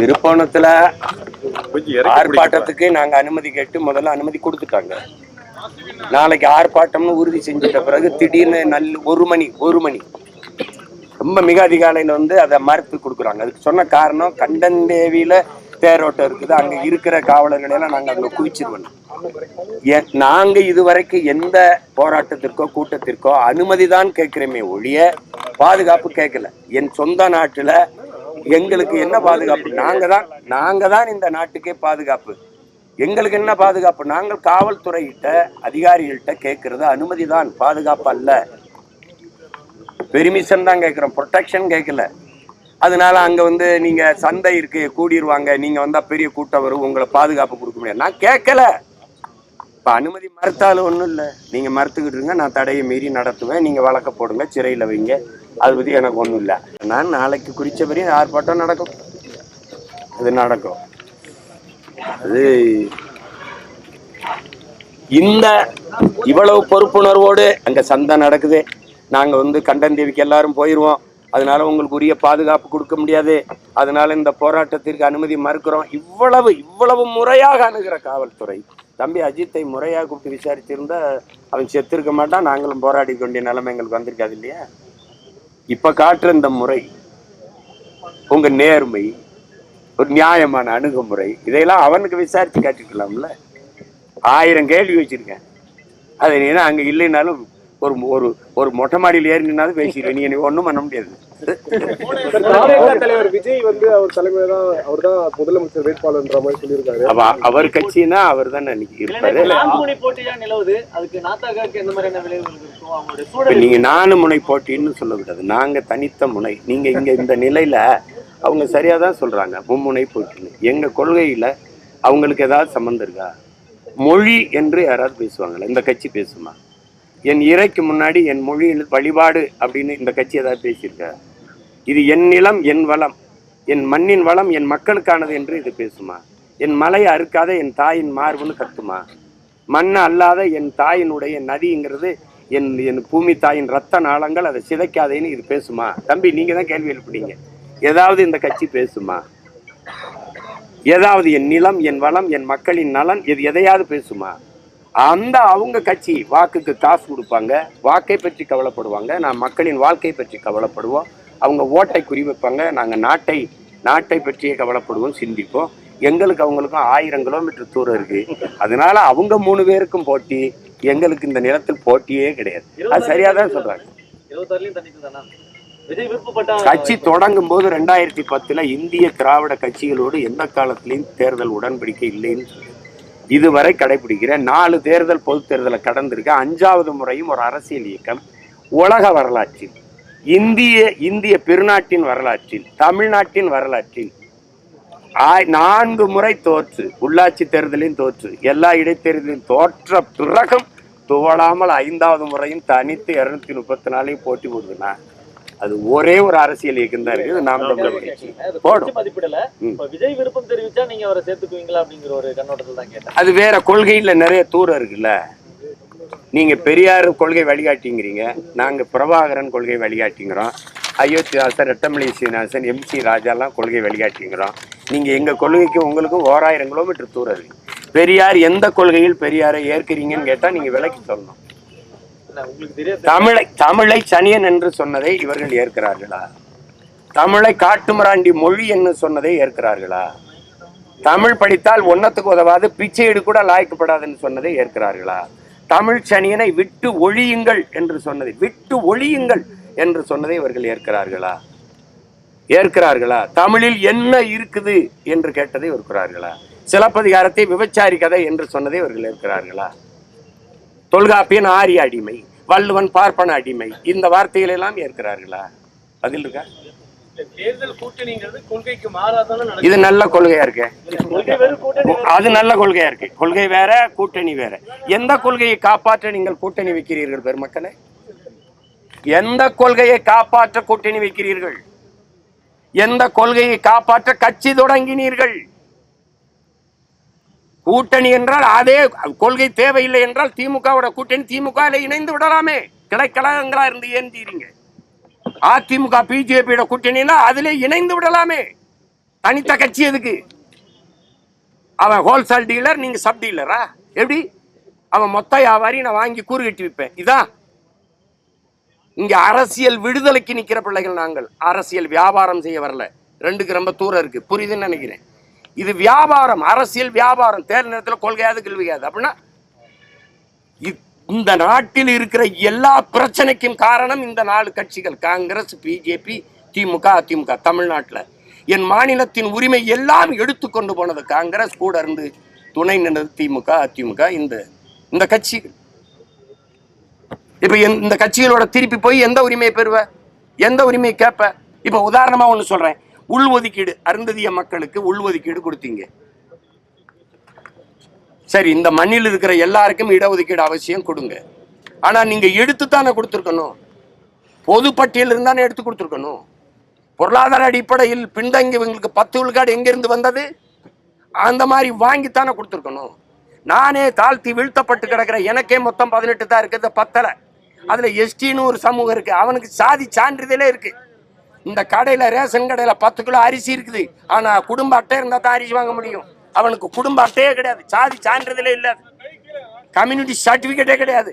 திருப்போணத்துல ஆர்ப்பாட்டத்துக்கு நாங்க அனுமதி கேட்டு முதல்ல அனுமதி கொடுத்துட்டாங்க. நாளைக்கு ஆர்ப்பாட்டம்னு உறுதி செஞ்சிட்ட பிறகு திடீர்னு நல்ல ஒரு மணி ஒரு மணி. ரொம்ப மிக அதிகாலையில வந்து அதை மறுத்து கொடுக்குறாங்க. அதுக்கு சொன்ன காரணம் கண்டந்தேவியில தேரோட்டம் இருக்குது. அங்க இருக்கிற காவலர்களை எல்லாம் நாங்க அங்க குவிச்சிருவோம். நாங்க இதுவரைக்கும் எந்த போராட்டத்திற்கோ கூட்டத்திற்கோ அனுமதி தான் கேட்கிறோமே ஒழிய பாதுகாப்பு கேட்கல. என் சொந்த நாட்டில் எங்களுக்கு என்ன பாதுகாப்பு? நாங்க தான் நாங்கள் தான் இந்த நாட்டுக்கே பாதுகாப்பு. எங்களுக்கு என்ன பாதுகாப்பு? நாங்கள் காவல்துறையிட்ட அதிகாரிகள்கிட்ட கேட்கறது அனுமதி தான். பாதுகாப்பு அல்ல. பெர்மிஷன் தான் கேட்குறோம். ப்ரொடெக்ஷன் கேட்கல. அதனால அங்கே வந்து நீங்கள் சந்தை இருக்கு கூடிடுவாங்க நீங்கள் வந்தால் பெரிய கூட்டம் வரும். உங்களை பாதுகாப்பு கொடுக்க முடியாது. நான் கேட்கல. இப்போ அனுமதி மறுத்தாலும் ஒன்றும் இல்லை. நீங்கள் மறுத்துக்கிட்டு இருங்க. நான் தடையை மீறி நடத்துவேன். நீங்கள் வழக்க போடுங்க. சிறையில் வைங்க. அது பத்தி எனக்கு ஒண்ணும் இல்ல. நான் நாளைக்கு குறிச்சபடி ஆர்ப்பாட்டம் நடக்கும். அது நடக்கும். அது இந்த இவ்வளவு பொறுப்புணர்வோடு அங்கே சந்தை நடக்குது. நாங்க வந்து கண்டந்தேவிக்கு எல்லாரும் போயிடுவோம் அதனால உங்களுக்கு உரிய பாதுகாப்பு கொடுக்க முடியாது. அதனால இந்த போராட்டத்திற்கு அனுமதி மறுக்கிறோம். இவ்வளவு இவ்வளவு முறையாக அணுகிற காவல்துறை. தம்பி அஜித்தை முறையாக கூப்பிட்டு விசாரிச்சிருந்தா அவன் செத்திருக்க மாட்டான். நாங்களும் போராடி கொண்டிய நிலைமை எங்களுக்கு வந்திருக்காது இல்லையா? இப்ப காட்டுற இந்த முறை உங்க நேர்மை ஒரு நியாயமான அணுகுமுறை இதையெல்லாம் அவனுக்கு விசாரிச்சு காட்டிக்கலாம்ல ஆயிரம் கேள்வி வச்சிருக்கேன். அது நீ என்ன அங்க இல்லைனாலும் ஒரு ஒரு ஒரு மொட்டை மாடியில் ஏறினாலும் பேசிடுவேன். நீ எனக்கு ஒன்றும் பண்ண முடியாது. தலைவர் விஜய் வந்து அவர் தலைமையில தான் அவர் தான் முதலமைச்சர் வேட்பாளர்ன்ற மாதிரி சொல்லியிருக்காரு. அவ அவர் கட்சினா அவர் தான் அன்னைக்கு இருப்பாரு. போட்டியா நிலவுது? அதுக்கு நாத்தாக்காக்கு எந்த மாதிரியான விளைவுகள் நீங்க நாலு முனை போட்டின்னு சொல்லக்கூடாது. நாங்க தனித்த முனை. நீங்க இங்க இந்த நிலையில அவங்க சரியா தான் சொல்றாங்க மும்முனை போட்டின்னு. எங்க கொள்கையில அவங்களுக்கு ஏதாவது சம்மந்தம் இருக்கா? மொழி என்று யாராவது பேசுவாங்களா? இந்த கட்சி பேசுமா? என் இறைக்கு முன்னாடி என் மொழியில் வழிபாடு அப்படின்னு இந்த கட்சி ஏதாவது பேசியிருக்கா? இது என் நிலம் என் வளம். என் மண்ணின் வளம் என் மக்களுக்கானது என்று இது பேசுமா? என் மலையை அறுக்காத என் தாயின் மார்புன்னு கத்துமா? மண் அல்லாத என் தாயினுடைய நதிங்கிறது என் என் பூமி தாயின் ரத்த நாளங்கள் அதை சிதைக்காதேன்னு இது பேசுமா? தம்பி நீங்க தான் கேள்வி எழுப்புனீங்க. ஏதாவது இந்த கட்சி பேசுமா? ஏதாவது என் நிலம் என் வளம் என் மக்களின் நலன் இது எதையாவது பேசுமா? அந்த அவங்க கட்சி வாக்குக்கு காசு கொடுப்பாங்க வாக்கை பற்றி கவலைப்படுவாங்க நான் மக்களின் வாழ்க்கை பற்றி கவலைப்படுவோம். அவங்க ஓட்டை குறிவைப்பாங்க. நாங்கள் நாட்டை நாட்டை பற்றியே கவலைப்படுவோம் சிந்திப்போம். எங்களுக்கு அவங்களுக்கும் ஆயிரம் கிலோமீட்டர் தூரம் இருக்கு. அதனால அவங்க மூணு பேருக்கும் போட்டி எங்களுக்கு இந்த நிலத்தில் போட்டியே கிடையாது. அது சரியா தான் சொல்றாங்க. கட்சி தொடங்கும் போது ரெண்டாயிரத்தி பத்துல இந்திய திராவிட கட்சிகளோடு எந்த காலத்திலையும் தேர்தல் உடன்படிக்கை இல்லைன்னு சொல்லி இதுவரை கடைபிடிக்கிற நாலு தேர்தல் பொது தேர்தலை கடந்திருக்க அஞ்சாவது முறையும் ஒரு அரசியல் இயக்கம் உலக வரலாற்றில். இந்திய இந்திய பெருநாட்டின் வரலாற்றில் தமிழ்நாட்டின் வரலாற்றில். நான்கு முறை தோற்று உள்ளாட்சி தேர்தலையும் தோற்று எல்லா இடைத்தேர்தலையும் தோற்ற பிறகும் துவளாமல் ஐந்தாவது முறையும் தனித்து இருநூத்தி முப்பத்தி நாலையும் போட்டி போடுதுன்னா அது ஒரே ஒரு அரசியல் இயக்கம் தான் இருக்குது நாம் தமிழர் கட்சி. போடும். விஜய் விருப்பம் தெரிவிச்சா நீங்க அவரை சேர்த்துக்குவீங்களா அப்படிங்கிற ஒரு கண்ணோட்டத்தில் தான் கேட்டேன். அது வேற கொள்கையில நிறைய தூரம் இருக்குல்ல. நீங்க பெரியார் கொள்கை வழிகாட்டிங்கிறீங்க நாங்க பிரபாகரன் கொள்கை வழிகாட்டிங்கிறோம் அயோத்திதாசன் ரெட்டமலை சீனிவாசன் எம்சி ராஜாலாம் கொள்கை வழிகாட்டிங்கிறோம். நீங்க எங்க கொள்கைக்கு உங்களுக்கும் ஓராயிரம் கிலோமீட்டர் தூரம் இருக்கு. பெரியார் எந்த கொள்கையில் பெரியாரை ஏற்கிறீங்கன்னு கேட்டா நீங்க விலக்கி சொல்லணும். தமிழை தமிழை சனியன் என்று சொன்னதை இவர்கள் ஏற்கிறார்களா? தமிழை காட்டுமிராண்டி மொழி என்று சொன்னதை ஏற்கிறார்களா? தமிழ் படித்தால் ஒன்னத்துக்கு உதவாது பிச்சையீடு கூட லாய்க்கப்படாதுன்னு சொன்னதை ஏற்கிறார்களா? தமிழ் சனியனை விட்டு ஒழியுங்கள் என்று சொன்னதை விட்டு ஒழியுங்கள் என்று சொன்னதை இவர்கள் ஏற்கிறார்களா? ஏற்கிறார்களா? தமிழில் என்ன இருக்குது என்று கேட்டதை இருக்கிறார்களா சிலப்பதிகாரத்தை விபச்சாரி கதை என்று சொன்னதை இவர்கள் ஏற்கிறார்களா? தொல்காப்பியன் ஆரிய அடிமை வள்ளுவன் பார்ப்பன அடிமை இந்த வார்த்தைகளெல்லாம் ஏற்கிறார்களா? பதில் இருக்கா? இது நல்ல கொள்கையா இருக்கு? அது நல்ல கொள்கையா இருக்கு. கொள்கை வேற கூட்டணி வேற. எந்த கொள்கையை காப்பாற்ற நீங்கள் கூட்டணி வைக்கிறீர்கள் பெருமக்களே? எந்த கொள்கையை காப்பாற்ற கூட்டணி வைக்கிறீர்கள்? எந்த கொள்கையை காப்பாற்ற கட்சி தொடங்கினீர்கள்? கூட்டணி என்றால் அதே கொள்கை தேவையில்லை என்றால் திமுகவோட கூட்டணி திமுக இணைந்து விடலாமே. கிளைக்கழகங்களா இருந்து ஏந்தீரீங்க அதிமுக பிஜேபியோட கூட்டணினா அதுல இணைந்து விடலாமே. தனித்த கட்சி எதுக்கு? அவன் ஹோல்சேல் டீலர் நீங்க சப் டீலரா எப்படி? அவன் மொத்த வியாபாரி நான் வாங்கி கூறு கட்டி விற்பேன். இதான் இங்க அரசியல் விடுதலைக்கு நிக்கிற பிள்ளைகள் நாங்கள். அரசியல் வியாபாரம் செய்ய வரல. ரெண்டுக்கு ரொம்ப தூரம் இருக்கு. புரியுதுன்னு நினைக்கிறேன். இது வியாபாரம் அரசியல் வியாபாரம். தேர்தல் நேரத்தில் கொள்கையாது கேள்வியாது அப்படின்னா இந்த நாட்டில் இருக்கிற எல்லா பிரச்சனைக்கும் காரணம் இந்த நாலு கட்சிகள். காங்கிரஸ் பிஜேபி திமுக அதிமுக தமிழ்நாட்டில். என் மாநிலத்தின் உரிமை எல்லாம் எடுத்து கொண்டு போனது காங்கிரஸ். கூட இருந்து துணை நின்றது திமுக அதிமுக இந்த இந்த கட்சிகள் இப்போ என்- இந்த கட்சிகளோட திருப்பி போய் எந்த உரிமையை பெறுவ? எந்த உரிமையை கேட்ப இப்போ உதாரணமாக ஒன்று சொல்கிறேன் உள்ஒதுக்கீடு அருந்ததிய மக்களுக்கு உள்ஒதுக்கீடு கொடுத்தீங்க. சரி இந்த மண்ணில் இருக்கிற எல்லாருக்கும் இடஒதுக்கீடு அவசியம் கொடுங்க. ஆனால் நீங்கள் எடுத்து தானே கொடுத்துருக்கணும். பொது பட்டியல் இருந்தானே எடுத்து கொடுத்துருக்கணும். பொருளாதார அடிப்படையில் பின்தங்கியவங்களுக்கு பத்து விழுக்காடு எங்கேருந்து வந்தது? அந்த மாதிரி வாங்கித்தானே கொடுத்துருக்கணும். நானே தாழ்த்தி வீழ்த்தப்பட்டு கிடக்கிற எனக்கே மொத்தம் பதினெட்டு தான் இருக்குது பத்தலை. அதில் எஸ்டின்னு ஒரு சமூகம் இருக்குது அவனுக்கு சாதி சான்றிதழே இருக்குது இந்த கடையில் ரேஷன் கடையில் பத்து கிலோ அரிசி இருக்குது. ஆனால் குடும்ப அட்டை இருந்தால் தான் அரிசி வாங்க முடியும். அவனுக்கு குடும்ப அட்டையே கிடையாது. சாதி சான்றிதழே இல்லை கம்யூனிட்டி சர்டிஃபிகேட்டே கிடையாது.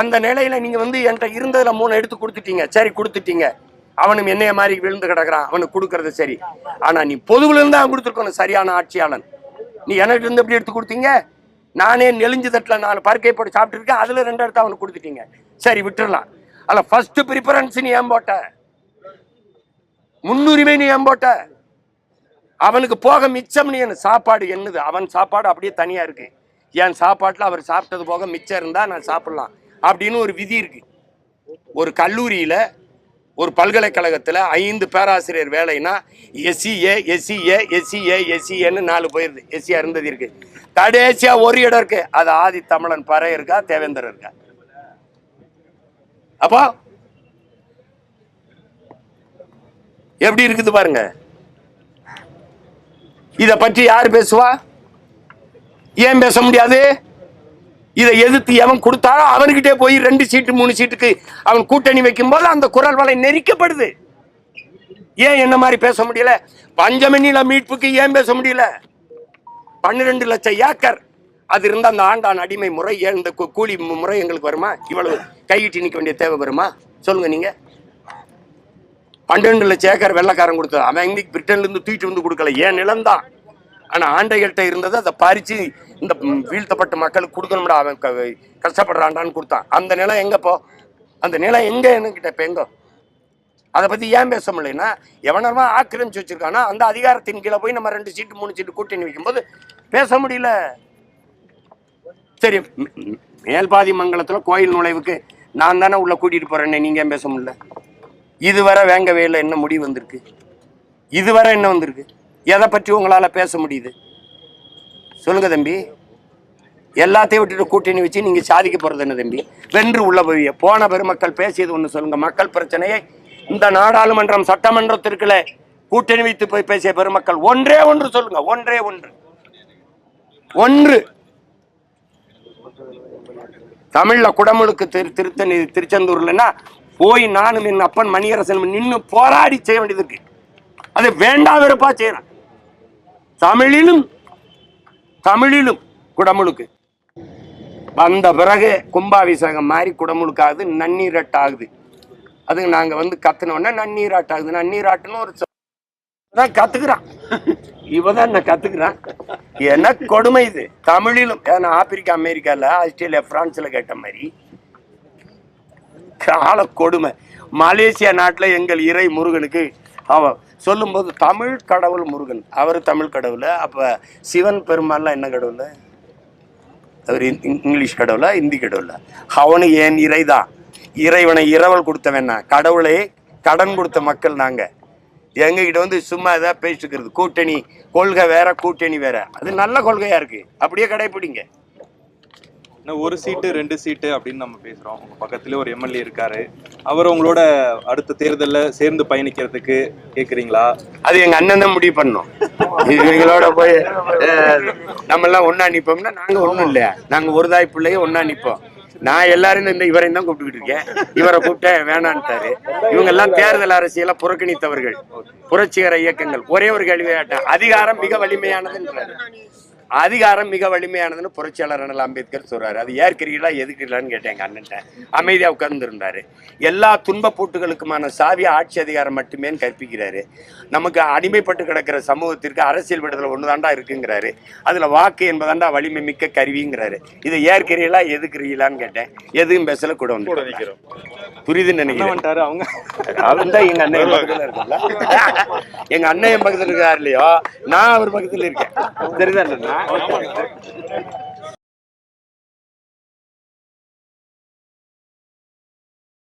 அந்த நிலையில நீங்க வந்து என்கிட்ட இருந்ததுல மூணு எடுத்து கொடுத்துட்டீங்க. சரி கொடுத்துட்டீங்க. அவனும் என்னைய மாதிரி விழுந்து கிடக்குறான். அவனுக்கு கொடுக்கறது சரி. ஆனா நீ பொதுவில் இருந்து அவன் கொடுத்துருக்கணும் சரியான ஆட்சியாளன். நீ எனக்கு இருந்து எப்படி எடுத்து கொடுத்தீங்க? நானே நெலிஞ்சு தட்டில் நாலு பருக்கை போட்டு சாப்பிட்டுருக்கேன். அதில் ரெண்டு எடுத்து அவனுக்கு கொடுத்துட்டீங்க. சரி விட்டுடலாம் அல்ல ஃபஸ்ட்டு ப்ரிஃபரன்ஸ் நீ ஏன் போட்ட? முன்னுரிமை நீ ஏன் போட்ட? அவனுக்கு போக மிச்சம் நீ சாப்பாடு என்னது? அவன் சாப்பாடு அப்படியே தனியாக இருக்கு. என் சாப்பாட்டில் அவர் சாப்பிட்டது போக மிச்சம் இருந்தால் நான் சாப்பிட்லாம் அப்படின்னு ஒரு விதி இருக்கு. ஒரு கல்லூரியில் ஒரு பல்கலைக்கழகத்தில் ஐந்து பேராசிரியர் வேலைன்னா எஸ்சிஏ எஸ்சிஏ எஸ்சிஏ எஸ்சிஏன்னு நாலு போயிருது. எஸ்சி இருந்தது இருக்கு. கடைசியா ஒரு இடம் இருக்கு. அது ஆதி தமிழன் பறை இருக்கா தேவேந்தர் இருக்கா? அப்போ எப்படி இருக்குது பாருங்க. இதை பற்றி யார் பேசுவா? ஏன் பேச முடியாது? இதை எதிர்த்து எவன் கொடுத்தாரோ அவன்கிட்டே போய் ரெண்டு சீட்டு மூணு சீட்டுக்கு அவன் கூட்டணி வைக்கும்போது அந்த குரல் வலை நெரிக்கப்படுது. ஏன் என்ன மாதிரி பேச முடியல? பஞ்சமணில மீட்புக்கு ஏன் பேச முடியல? பன்னிரெண்டு லட்சம் ஏக்கர். அது இருந்த அந்த ஆண்டான் அடிமை முறை ஏன் இந்த கூலி முறை எங்களுக்கு வருமா? இவ்வளவு கையிட்டு நிற்க வேண்டிய தேவை வருமா? சொல்லுங்க நீங்க. பன்னெண்டு லட்சம் ஏக்கர் வெள்ளக்காரன் கொடுத்தது. அவன் எங்க பிரிட்டன்லேருந்து தூக்கிட்டு வந்து கொடுக்கல. ஏன் நிலம்தான் ஆனால் ஆண்டைகள்கிட்ட இருந்தது அதை பறித்து இந்த வீழ்த்தப்பட்ட மக்களுக்கு கொடுக்கணும்டா அவன் க- கஷ்டப்படுறான்டான்னு கொடுத்தான். அந்த நிலம் எங்கேப்போ போ? அந்த நிலம் எங்கே என்கிட்ட இப்ப அதை பற்றி ஏன் பேச முடியலன்னா எவனமா ஆக்கிரமிச்சு வச்சுருக்கானா அந்த அதிகாரத்தின் கீழே போய் நம்ம ரெண்டு சீட்டு மூணு சீட்டு கூட்டணி வைக்கும்போது பேச முடியல. சரி மேல்பாதி மங்கலத்தில் கோயில் நுழைவுக்கு நான் தானே உள்ளே கூட்டிகிட்டு போகிறேன்னே நீங்கள் ஏன் பேச முடியல? இதுவரை வேங்கவே இல்லை என்ன முடிவு வந்திருக்கு. இதுவரை என்ன வந்திருக்கு? எதை பற்றி உங்களால் பேச முடியுது? சொல்லுங்க தம்பி. எல்லாத்தையும் விட்டுட்டு கூட்டணி வச்சு நீங்கள் சாதிக்க போகிறது என்ன தம்பி? வென்று உள்ள போய் போன பெருமக்கள் பேசியது ஒன்று சொல்லுங்க. மக்கள் பிரச்சனையை இந்த நாடாளுமன்றம் சட்டமன்றத்திற்குள்ள கூட்டணி வைத்து போய் பேசிய பெருமக்கள் ஒன்றே ஒன்று சொல்லுங்க ஒன்றே ஒன்று. ஒன்று. தமிழ்ல குடமுழுக்கு திரு திருத்தணி திருச்செந்தூர்லன்னா போய் நானும் என் அப்பன் மணியரசன் நின்று போராடி செய்ய வேண்டியது இருக்கு. அது வேண்டாம் வெறுப்பா செய்யறான். தமிழிலும் தமிழிலும் குடமுழுக்கு. வந்த பிறகு கும்பாபிஷேகம் மாதிரி குடமுழுக்காகுது நன்னீராட்டாகுது. அதுக்கு நாங்க வந்து கத்துனோடனே நன்னீராட்டாகுது. நன்னீராட்டுன்னு ஒரு தான் கத்துக்கிறான். இவதான் என்ன கத்துக்கிறான். என்ன கொடுமை இது. தமிழிலும் ஏன்னா ஆப்பிரிக்கா அமெரிக்கால ஆஸ்திரேலியா பிரான்ஸ்ல கேட்ட மாதிரி கால கொடுமை மலேசியா நாட்டில் எங்கள் இறை முருகனுக்கு அவன் சொல்லும்போது தமிழ் கடவுள் முருகன். அவர் தமிழ் கடவுள். அப்போ சிவன் பெருமாள்லாம் என்ன கடவுள்? அவர் இந்~ இங்கிலீஷ் கடவுளா இந்தி கடவுளா? அவனு ஏன் இறைதான் இறைவனை இரவல் கொடுத்தவன் கடவுளை கடன் கொடுத்த மக்கள் நாங்கள் எங்ககிட்ட வந்து சும்மா ஏதாவது இருக்கிறது. கூட்டணி கொள்கை வேற கூட்டணி வேற. அது நல்ல கொள்கையா இருக்கு. அப்படியே கடைபிடிங்க ஒரு சீட்டு ரெண்டு சீட்டு அப்படின்னு நம்ம பேசுறோம். உங்க பக்கத்துல ஒரு எம்எல்ஏ இருக்காரு. அவர் உங்களோட அடுத்த தேர்தல்ல சேர்ந்து பயணிக்கிறதுக்கு கேக்குறீங்களா? அது எங்க அண்ணன் தான் முடிவு பண்ணோம் இவங்களோட போய் நம்ம எல்லாம் ஒண்ணா நிப்போம்னா நாங்க ஒண்ணும் இல்லையா? நாங்க ஒரு தாய் பிள்ளைய ஒண்ணா நிப்போம். நான் எல்லாரும் இந்த இவரையும் தான் கூப்பிட்டுக்கிட்டு இருக்கேன். இவரை கூப்பிட்டேன் வேணான்ட்டாரு. இவங்க எல்லாம் தேர்தல் அரசியல புறக்கணித்தவர்கள். புரட்சிகர இயக்கங்கள். ஒரே ஒரு கேள்வி அதிகாரம் மிக வலிமையானதுன்றாரு. அதிகாரம் மிக வலிமையானதுன்னு புரட்சியாளர் அண்ணல் அம்பேத்கர் சொல்றாரு. அது ஏற்கிறீங்களா எதுக்கிறீங்களான்னு கேட்டேன் எங்க அண்ணன்ட்ட. அமைதியா உட்கார்ந்து இருந்தாரு எல்லா துன்ப பூட்டுகளுக்குமான சாவி ஆட்சி அதிகாரம் மட்டுமே கற்பிக்கிறாரு. நமக்கு அடிமைப்பட்டு கிடக்கிற சமூகத்திற்கு அரசியல் விடுதலை ஒண்ணுதாண்டா இருக்குங்கிறாரு. அதுல வாக்கு என்பதாண்டா வலிமை மிக்க கருவிங்கிறாரு. இதை ஏற்கிறீங்களா எதுக்குறீங்களான்னு கேட்டேன். எதுவும் பேசல கூட வந்து புரியுதுன்னு நினைக்கிறேன். அவங்க? அவன் தான் எங்க அண்ணன் பக்கத்துல இருக்குல்ல எங்க அண்ணன் என் பக்கத்துல இருக்காரு இல்லையோ? நான் அவர் பக்கத்துல இருக்கேன். சரிதான். 아, 아